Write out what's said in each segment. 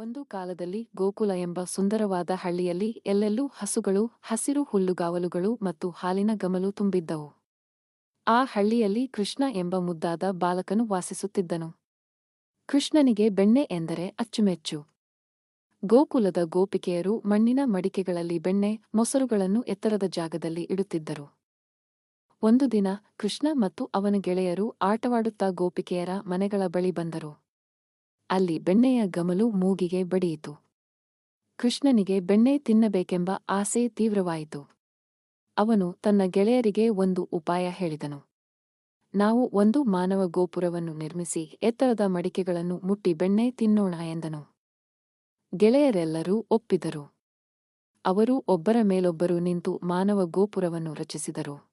ಒಂದು ಕಾಲದಲ್ಲಿ ಗೋಕುಲ ಎಂಬ ಸುಂದರವಾದ ಹಳ್ಳಿಯಲ್ಲಿ ಎಲ್ಲೆಲ್ಲೂ ಹಸುಗಳು, ಹಸಿರು ಹುಲ್ಲುಗಾವಲುಗಳು ಮತ್ತು ಹಾಲಿನ ಗಮಲು ತುಂಬಿದ್ದವು. ಆ ಹಳ್ಳಿಯಲ್ಲಿ ಕೃಷ್ಣ ಎಂಬ ಮುದ್ದಾದ ಬಾಲಕನು ವಾಸಿಸುತ್ತಿದ್ದನು. ಕೃಷ್ಣನಿಗೆ ಬೆಣ್ಣೆ ಎಂದರೆ ಅಚ್ಚುಮೆಚ್ಚು. ಗೋಕುಲದ ಗೋಪಿಕೆಯರು ಮಣ್ಣಿನ ಮಡಿಕೆಗಳಲ್ಲಿ ಬೆಣ್ಣೆ, ಮೊಸರುಗಳನ್ನು ಎತ್ತರದ ಜಾಗದಲ್ಲಿ ಇಡುತ್ತಿದ್ದರು. ಒಂದು ದಿನ ಕೃಷ್ಣ ಮತ್ತು ಅವನ ಗೆಳೆಯರು ಆಟವಾಡುತ್ತಾ ಗೋಪಿಕೆಯರ ಮನೆಗಳ ಬಳಿ ಬಂದರು. ಅಲ್ಲಿ ಬೆಣ್ಣೆಯ ಗಮಲು ಮೂಗಿಗೆ ಬಡಿಯಿತು. ಕೃಷ್ಣನಿಗೆ ಬೆಣ್ಣೆ ತಿನ್ನಬೇಕೆಂಬ ಆಸೆ ತೀವ್ರವಾಯಿತು. ಅವನು ತನ್ನ ಗೆಳೆಯರಿಗೆ ಒಂದು ಉಪಾಯ ಹೇಳಿದನು. ನಾವು ಒಂದು ಮಾನವ ಗೋಪುರವನ್ನು ನಿರ್ಮಿಸಿ ಎತ್ತರದ ಮಡಿಕೆಗಳನ್ನು ಮುಟ್ಟಿ ಬೆಣ್ಣೆ ತಿನ್ನೋಣ ಎಂದನು. ಗೆಳೆಯರೆಲ್ಲರೂ ಒಪ್ಪಿದರು. ಅವರು ಒಬ್ಬರ ಮೇಲೊಬ್ಬರು ನಿಂತು ಮಾನವ ಗೋಪುರವನ್ನು ರಚಿಸಿದರು.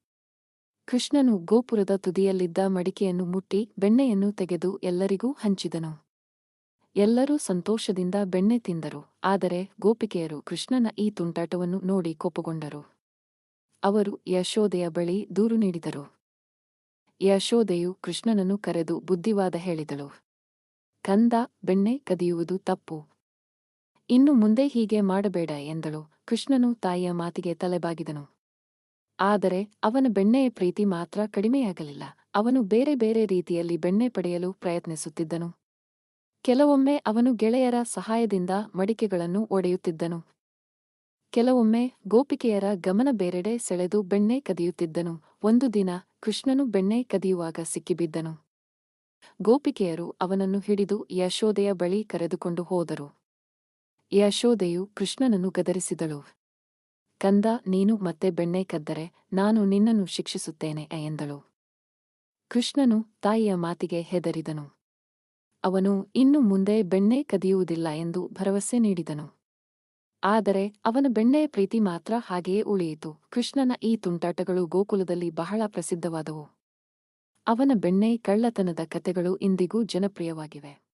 ಕೃಷ್ಣನು ಗೋಪುರದ ತುದಿಯಲ್ಲಿದ್ದ ಮಡಿಕೆಯನ್ನು ಮುಟ್ಟಿ ಬೆಣ್ಣೆಯನ್ನು ತೆಗೆದು ಎಲ್ಲರಿಗೂ ಹಂಚಿದನು. ಎಲ್ಲರೂ ಸಂತೋಷದಿಂದ ಬೆಣ್ಣೆ ತಿಂದರು, ಆದರೆ ಗೋಪಿಕೆಯರು ಕೃಷ್ಣನ ಈ ತುಂಟಾಟವನ್ನು ನೋಡಿ ಕೋಪಗೊಂಡರು. ಅವರು ಯಶೋದೆಯ ಬಳಿ ದೂರು ನೀಡಿದರು. ಯಶೋದೆಯು ಕೃಷ್ಣನನ್ನು ಕರೆದು ಬುದ್ಧಿವಾದ ಹೇಳಿದಳು, ಕಂದ, ಬೆಣ್ಣೆ ಕದಿಯುವುದು ತಪ್ಪು. ಇನ್ನು ಮುಂದೆ ಹೀಗೆ ಮಾಡಬೇಡ ಎಂದಳು. ಕೃಷ್ಣನು ತಾಯಿಯ ಮಾತಿಗೆ ತಲೆಬಾಗಿದನು. ಆದರೆ ಅವನ ಬೆಣ್ಣೆಯ ಪ್ರೀತಿ ಮಾತ್ರ ಕಡಿಮೆಯಾಗಲಿಲ್ಲ. ಅವನು ಬೇರೆ ಬೇರೆ ರೀತಿಯಲ್ಲಿ ಬೆಣ್ಣೆ ಪಡೆಯಲು ಪ್ರಯತ್ನಿಸುತ್ತಿದ್ದನು. ಕೆಲವೊಮ್ಮೆ ಅವನು ಗೆಳೆಯರ ಸಹಾಯದಿಂದ ಮಡಿಕೆಗಳನ್ನು ಒಡೆಯುತ್ತಿದ್ದನು. ಕೆಲವೊಮ್ಮೆ ಗೋಪಿಕೆಯರ ಗಮನ ಬೇರೆಡೆ ಸೆಳೆದು ಬೆಣ್ಣೆ ಕದಿಯುತ್ತಿದ್ದನು. ಒಂದು ದಿನ ಕೃಷ್ಣನು ಬೆಣ್ಣೆ ಕದಿಯುವಾಗ ಸಿಕ್ಕಿಬಿದ್ದನು. ಗೋಪಿಕೆಯರು ಅವನನ್ನು ಹಿಡಿದು ಯಶೋದೆಯ ಬಳಿ ಕರೆದುಕೊಂಡು ಹೋದರು. ಯಶೋದೆಯು ಕೃಷ್ಣನನ್ನು ಗದರಿಸಿದಳು. ಕಂದ, ನೀನು ಮತ್ತೆ ಬೆಣ್ಣೆ ಕದ್ದರೆ ನಾನು ನಿನ್ನನ್ನು ಶಿಕ್ಷಿಸುತ್ತೇನೆ ಎಂದಳು. ಕೃಷ್ಣನು ತಾಯಿಯ ಮಾತಿಗೆ ಹೆದರಿದನು. ಅವನು ಇನ್ನು ಮುಂದೆ ಬೆಣ್ಣೆ ಕದಿಯುವುದಿಲ್ಲ ಎಂದು ಭರವಸೆ ನೀಡಿದನು. ಆದರೆ ಅವನ ಬೆಣ್ಣೆಯ ಪ್ರೀತಿ ಮಾತ್ರ ಹಾಗೆಯೇ ಉಳಿಯಿತು. ಕೃಷ್ಣನ ಈ ತುಂಟಾಟಗಳು ಗೋಕುಲದಲ್ಲಿ ಬಹಳ ಪ್ರಸಿದ್ಧವಾದವು. ಅವನ ಬೆಣ್ಣೆ ಕಳ್ಳತನದ ಕತೆಗಳು ಇಂದಿಗೂ ಜನಪ್ರಿಯವಾಗಿವೆ.